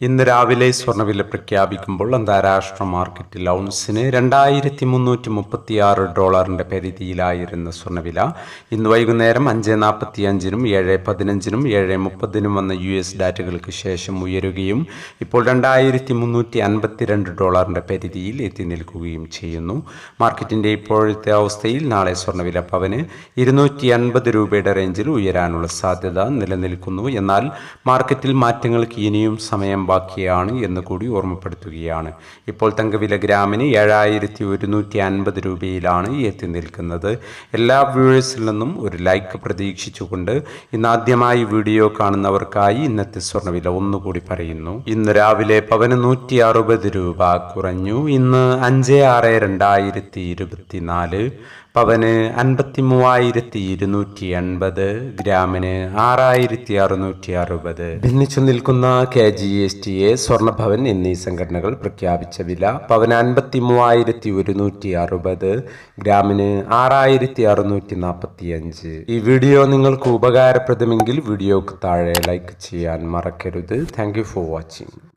ഇന്ന് രാവിലെ സ്വർണവില പ്രഖ്യാപിക്കുമ്പോൾ അന്താരാഷ്ട്ര മാർക്കറ്റിൽ ഔൺസിന് രണ്ടായിരത്തി മുന്നൂറ്റി മുപ്പത്തി ആറ് ഡോളറിന്റെ പരിധിയിലായിരുന്ന സ്വർണവില ഇന്ന് വൈകുന്നേരം അഞ്ച് നാൽപ്പത്തി അഞ്ചിനും ഏഴ് പതിനഞ്ചിനും ഏഴ് മുപ്പതിനും വന്ന യു എസ് ഡാറ്റകൾക്ക് ശേഷം ഉയരുകയും ഇപ്പോൾ രണ്ടായിരത്തി മുന്നൂറ്റി അൻപത്തിരണ്ട് ഡോളറിന്റെ പരിധിയിൽ എത്തി നിൽക്കുകയും ചെയ്യുന്നു. മാർക്കറ്റിന്റെ ഇപ്പോഴത്തെ അവസ്ഥയിൽ നാളെ സ്വർണവില പവന് ഇരുന്നൂറ്റി അൻപത് രൂപയുടെ റേഞ്ചിൽ ഉയരാനുള്ള സാധ്യത നിലനിൽക്കുന്നു. എന്നാൽ മാർക്കറ്റിൽ മാറ്റങ്ങൾക്ക് ഇനിയും സമയം ബാക്കിയാണ് എന്ന് കൂടി ഓർമ്മപ്പെടുത്തുകയാണ്. ഇപ്പോൾ തങ്കവില ഗ്രാമിന് ഏഴായിരത്തി ഒരുന്നൂറ്റി അൻപത് രൂപയിലാണ് എത്തി നിൽക്കുന്നത്. എല്ലാ വ്യൂവേഴ്സിൽ നിന്നും ഒരു ലൈക്ക് പ്രതീക്ഷിച്ചുകൊണ്ട് ഇന്ന് ആദ്യമായി വീഡിയോ കാണുന്നവർക്കായി ഇന്നത്തെ സ്വർണവില ഒന്നുകൂടി പറയുന്നു. ഇന്ന് രാവിലെ പവന് നൂറ്റി അറുപത് രൂപ കുറഞ്ഞു. ഇന്ന് അഞ്ച് ആറ് രണ്ടായിരത്തി ഇരുപത്തിനാല് പവന് അൻപത്തി മൂവായിരത്തി ഇരുന്നൂറ്റി എൺപത് ഗ്രാമിന് ആറായിരത്തി അറുന്നൂറ്റി അറുപത് ഭിന്നിച്ചു നിൽക്കുന്ന K G S T A Swarnabhavan എന്നീ സംഘടനകൾ പ്രഖ്യാപിച്ച വില പവന് അൻപത്തി മൂവായിരത്തി ഒരുന്നൂറ്റി അറുപത് ഗ്രാമിന് ആറായിരത്തി അറുന്നൂറ്റി നാൽപ്പത്തി അഞ്ച് ഈ വീഡിയോ നിങ്ങൾക്ക് ഉപകാരപ്രദമെങ്കിൽ വീഡിയോക്ക് താഴെ ലൈക്ക് ചെയ്യാൻ മറക്കരുത്. Thank for watching